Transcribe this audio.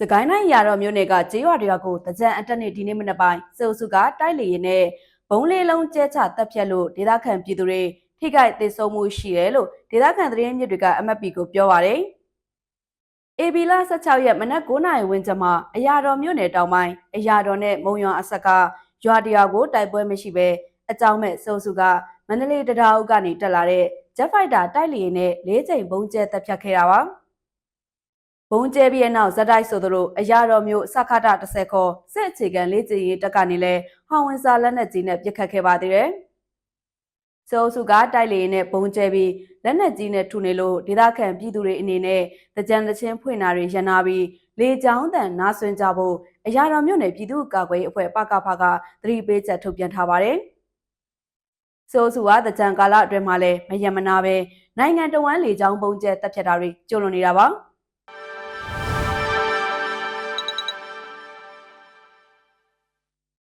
စကိုင်းတိုင်းရာတော်မြို့နယ်ကကျေးရွာတွေကကိုတကြံအတက်နဲ့ဒီနေ့မနက်ပိုင်းစေအုပ်စုကတိုက်လေရင်နဲ့ဘုံလေးလုံးကျဲချတက်ဖြတ်လို့ဒေသခံပြည်သူတွေထိခိုက်ဒေဆုံးမှုရှိတယ်လို့ဒေသခံသတင်းမြစ်တွေက MFP ကိုပြောပါတယ်။ AB လ16ရက်မနက်9:00နာရီဝန်းကျင်မှာအရာတော်မြို့နယ်တောင်ပိုင်းအရာတော်နဲ့မုံရွာအဆက်ကရွာတရွာကိုတိုက်ပွဲမရှိဘဲအကြောင်းမဲ့စေအုပ်စုကမန္တလေးတရားအုပ်ကနေတက်လာတဲ့ Jet Fighter တိုက်လေရင်နဲ့၄ချိန်ဘုံကျဲတက်ဖြတ်ခဲ့တာပါ။ ဘုံကျဲပြီးတဲ့နောက်ဇက်တိုက်ဆိုသလိုအရာတော်မျိုးစခတာ30ခေါ်စစ်အခြေခံလေးကျင်ရေးတက်ကနေလဲဟောင်ဝင်စာလက်နက်ကြီးနဲ့ပစ်ခတ်ခဲ့ပါသေးတယ်။စေအုပ်စုကတိုက်လေရင်နဲ့ဘုံကျဲပြီးလက်နက်ကြီးနဲ့ထုနေလို့ဒေသခံပြည်သူတွေအနေနဲ့တကြံတချင်းဖွင့်တာတွေရန်နာပြီးလေကြောင်းတန်နားဆွင့်ကြဖို့အရာတော်မြို့နယ်ပြည်သူ့ကာကွယ်ရေးအဖွဲ့ပကဖကသတိပေးချက်ထုတ်ပြန်ထားပါတယ်။စိုးစုကတကြံကာလအတွင်းမှာလည်းမယံမနာပဲနိုင်ငံတော်ဝန်လေကြောင်းပုံကျဲတက်ဖြတ်တာတွေကျုံလွန်နေတာပါ။